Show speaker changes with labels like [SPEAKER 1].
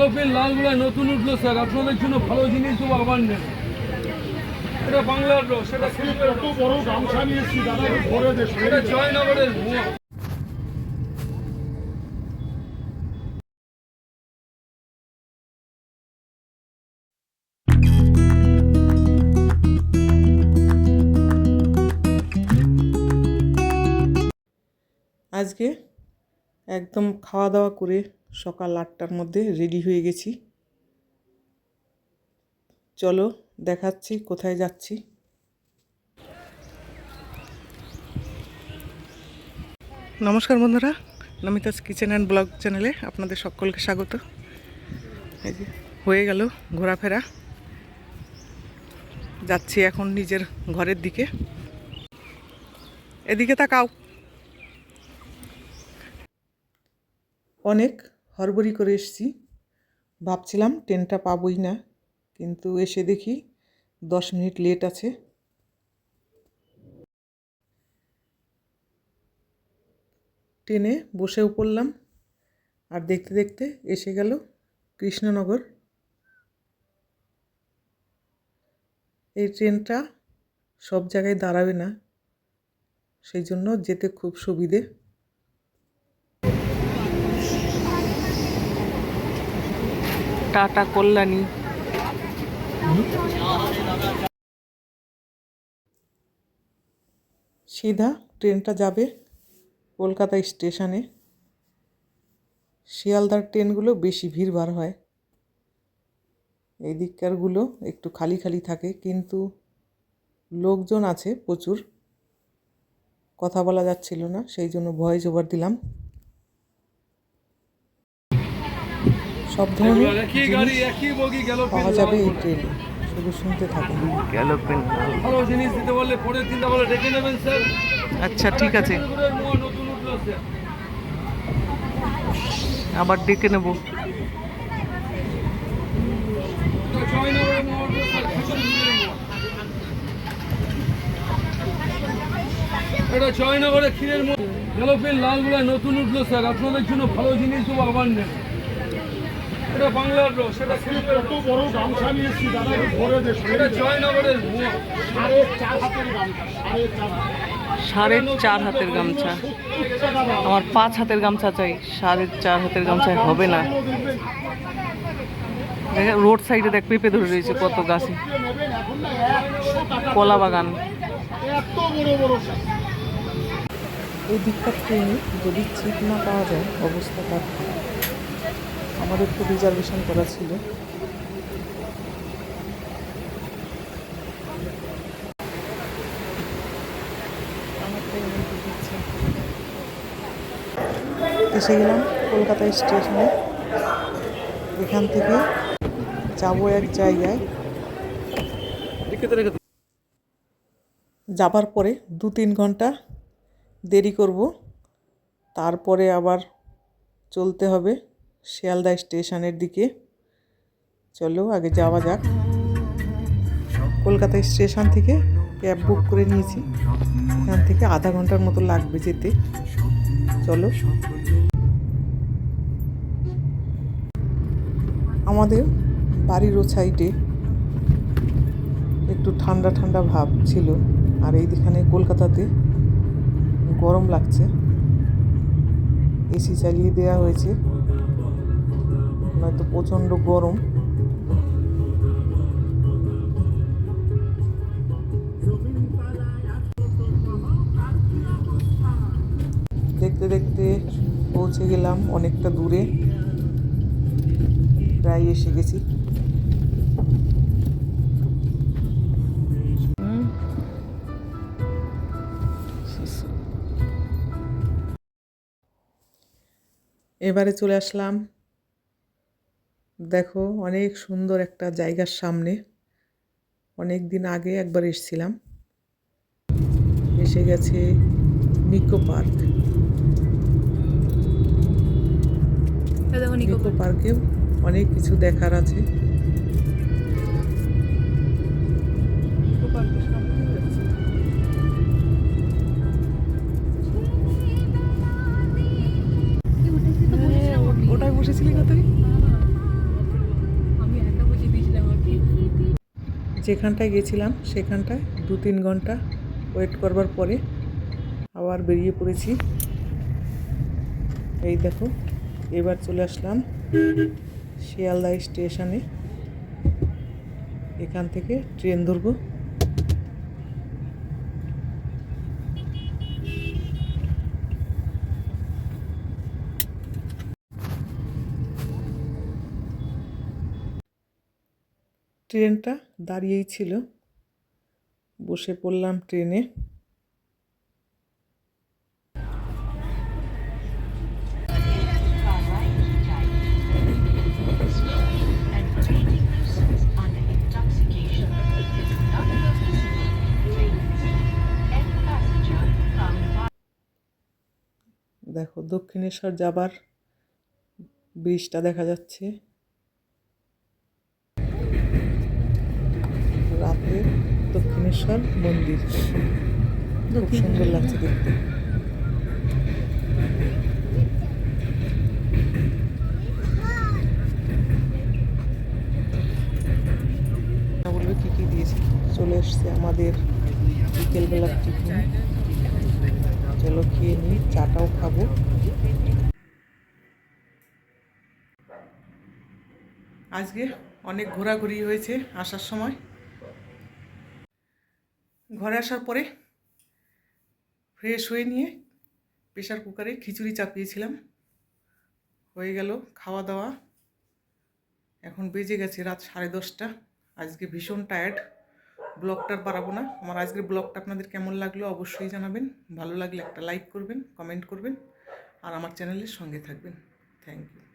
[SPEAKER 1] Galloping লালগুলায় নতুন উঠল sir. আপনাদের জন্য ভালো জিনিস দেবো আবার নেন এটা বাংলার রোগ সেটা
[SPEAKER 2] কত বড় গামছা দাদা ভরে
[SPEAKER 1] এটা জয়নগরের
[SPEAKER 3] আজকে একদম খাওয়া দাওয়া করে সকাল আটটার মধ্যে রেডি হয়ে গেছি। চলো দেখাচ্ছি কোথায় যাচ্ছি। নমস্কার বন্ধুরা, নমিতাস কিচেন অ্যান্ড ব্লগ চ্যানেলে আপনাদের সকলকে স্বাগত। হয়ে গেল ঘোরাফেরা। যাচ্ছি এখন নিজের ঘরের দিকে। এদিকে তাকাও। অনেক হড়বড়ি করে এসেছি। ভাবছিলাম ট্রেনটা পাবই না, কিন্তু এসে দেখি দশ মিনিট লেট আছে। ট্রেনে বসেও পড়লাম আর দেখতে দেখতে এসে গেল কৃষ্ণনগর। এই ট্রেনটা সব জায়গায় দাঁড়াবে না, সেই জন্য যেতে খুব সুবিধে। টাটা কল্যাণী। সিধা, ট্রেনটা যাবে কলকাতা স্টেশনে। শিয়ালদার ট্রেনগুলো বেশি ভিড় ভিড়ভাড় হয়। এই দিককারগুলো একটু খালি খালি থাকে, কিন্তু লোকজন আছে প্রচুর। কথা বলা যাচ্ছিল না, সেই জন্য ভয়েস ওভার দিলাম। সব ধরনের
[SPEAKER 1] একই গাড়ি একই বগি গ্যালোপিন
[SPEAKER 3] পাওয়া যাবে এই ট্রেনে শুধু শুনতে থাকুন।
[SPEAKER 1] ভালো জিনিস দিতে বললে পরের দিন তাহলে ডেকে নেবেন স্যার।
[SPEAKER 3] আচ্ছা ঠিক আছে।
[SPEAKER 1] গ্যালোপিনের মোয়া নতুন উঠল স্যার।
[SPEAKER 3] আবার ডেকে নেব।
[SPEAKER 1] এটা জয়নগরের ক্ষীরের মোয়া গ্যালোপিন লালগুলায় নতুন উঠল স্যার। আপনাদের জন্য ভালো জিনিস দেবো আবার নেন এটা বাংলার
[SPEAKER 2] কত বড় গামছা নিয়ে এসেছি দাদা একটু ভরে দে
[SPEAKER 1] এটা জয়নগরের
[SPEAKER 2] সাড়ে চার হাতের গামছা সাড়ে চার
[SPEAKER 3] সাড়ে চার হাতের গামছা। আমার পাঁচ হাতের গামছা চাই সাড়ে চার হাতের গামছায় হবে না। রোড সাইডে দেখ পেঁপে ধরে রয়েছে কত গাছে। কলা বাগান।
[SPEAKER 2] এত বড় বড় সাইজ।
[SPEAKER 3] এই দিককার ট্রেনে যদি সিট না পাওয়া যায় অবস্থা তার আমাদের তো রিজার্ভেশন করা ছিল। এসে গেলাম কলকাতা স্টেশনে। এখান থেকে যাব এক জায়গায়। যাবার পরে দু তিন ঘণ্টা দেরি করব। তারপরে আবার চলতে হবে। শিয়ালদা স্টেশনের দিকে। চলো আগে যাওয়া যাক। কলকাতা স্টেশন থেকে ক্যাব বুক করে নিয়েছি। এখান থেকে আধা ঘণ্টার মতো লাগবে যেতে। চলো। আমাদের বাড়ির ও সাইডে একটু ঠান্ডা ঠান্ডা ভাব ছিল, আর এইখানে কলকাতাতে গরম লাগছে। এসি চালিয়ে দেওয়া হয়েছে। নয়তো প্রচণ্ড গরম। দেখতে দেখতে পৌঁছে গেলাম অনেকটা দূরে। প্রায় এসে গেছি। এবারে চলে আসলাম দেখো অনেক সুন্দর একটা জায়গার সামনে। অনেক দিন আগে একবার এসছিলাম। এসে গেছে নিকো পার্ক নিকো পার্কে অনেক কিছু দেখার আছে। যেখানটায় গেছিলাম, সেখানটায় দু তিন ঘণ্টা ওয়েট করবার পরে আবার বেরিয়ে পড়েছি। এই দেখো, এবার চলে আসলাম শিয়ালদা স্টেশনে। এখান থেকে ট্রেন ধরবো। ট্রেনটা দাঁড়িয়েই ছিল। বসে পড়লাম ট্রেনে। দেখো দক্ষিণেশ্বর যাবার ব্রিজটা দেখা যাচ্ছে। দক্ষিণেশ্বর মন্দির। খুব সুন্দর লাগছে দেখতে। বলবে কী কী দিয়েছে চলে এসছে আমাদের বিকেলবেলার টিফিন। চলো খেয়ে নিই চাটাও খাব। আজকে অনেক ঘোরাঘুরি হয়েছে আসার সময়। ঘরে আসার পরে ফ্রেশ হয়ে নিয়ে প্রেশার কুকারে খিচুড়ি চাপিয়েছিলাম। হয়ে গেল খাওয়া দাওয়া। এখন বেজে গেছে রাত সাড়ে দশটা। আজকে ভীষণ টায়ার্ড ব্লগটার পারাবো না। আমার আজকের ব্লগটা আপনাদের কেমন লাগল অবশ্যই জানাবেন। ভালো লাগলে একটা লাইক করবেন কমেন্ট করবেন। আর আমার চ্যানেলের সঙ্গে থাকবেন। Thank you